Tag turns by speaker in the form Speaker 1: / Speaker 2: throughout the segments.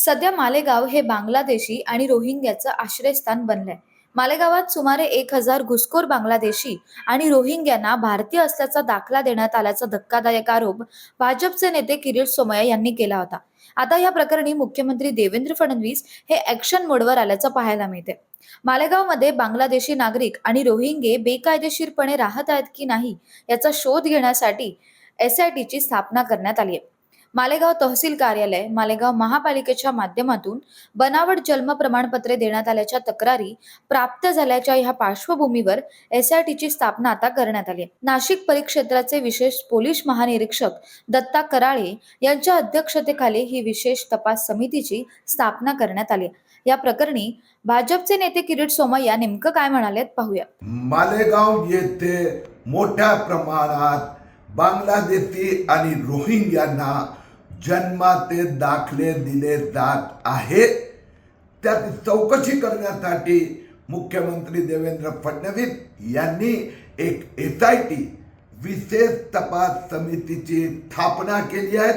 Speaker 1: सध्या मालेगाव हे बांगलादेशी आणि रोहिंग्याचं आश्रयस्थान बनलंय. मालेगावात सुमारे एक हजार घुसखोर बांगलादेशी आणि रोहिंग्यांना भारतीय असल्याचा दाखला देण्यात आल्याचा धक्कादायक आरोप भाजपचे नेते किरीट सोमय्या यांनी केला होता. आता या प्रकरणी मुख्यमंत्री देवेंद्र फडणवीस हे ऍक्शन मोडवर आल्याचं पाहायला मिळते मालेगावमध्ये बांगलादेशी नागरिक आणि रोहिंगे बेकायदेशीरपणे राहत आहेत की नाही याचा शोध घेण्यासाठी एस आय स्थापना करण्यात आली आहे. मालेगाव तहसील कार्यालय मालेगाव महापालिकेच्या माध्यमातून बनावट जन्म प्रमाणपत्रे देण्यात आल्याच्या तक्रारी प्राप्त झाल्याच्या ह्या पार्श्वभूमीवर एसआयटीची स्थापना आता करण्यात आली नाशिक परिक्षेत्राचे विशेष पोलीस महानिरीक्षक दत्ता कराळे यांच्या अध्यक्षतेखाली ही विशेष तपास समितीची स्थापना करण्यात आली या प्रकरणी भाजपचे नेते किरीट सोमय्या नेमकं काय म्हणालेत पाहूया.
Speaker 2: मालेगाव येथे मोठ्या प्रमाणात बांगलादेशी आणि रोहिंग्यांना जन्माचे दाखले दिले जात आहेत त्याची चौकशी करण्यासाठी मुख्यमंत्री देवेंद्र फडणवीस यांनी एक एस आय टी विशेष तपास समितीची स्थापना केली आहे.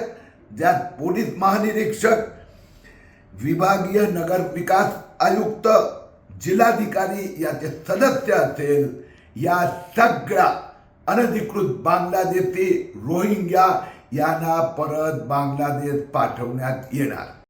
Speaker 2: ज्यात पोलीस महानिरीक्षक विभागीय नगर विकास आयुक्त जिल्हाधिकारी याचे सदस्य असेल. या सगळ्या अनधिकृत बांगलादेशी रोहिंग्या यांना परत बांगलादेश पाठवण्यात येणार.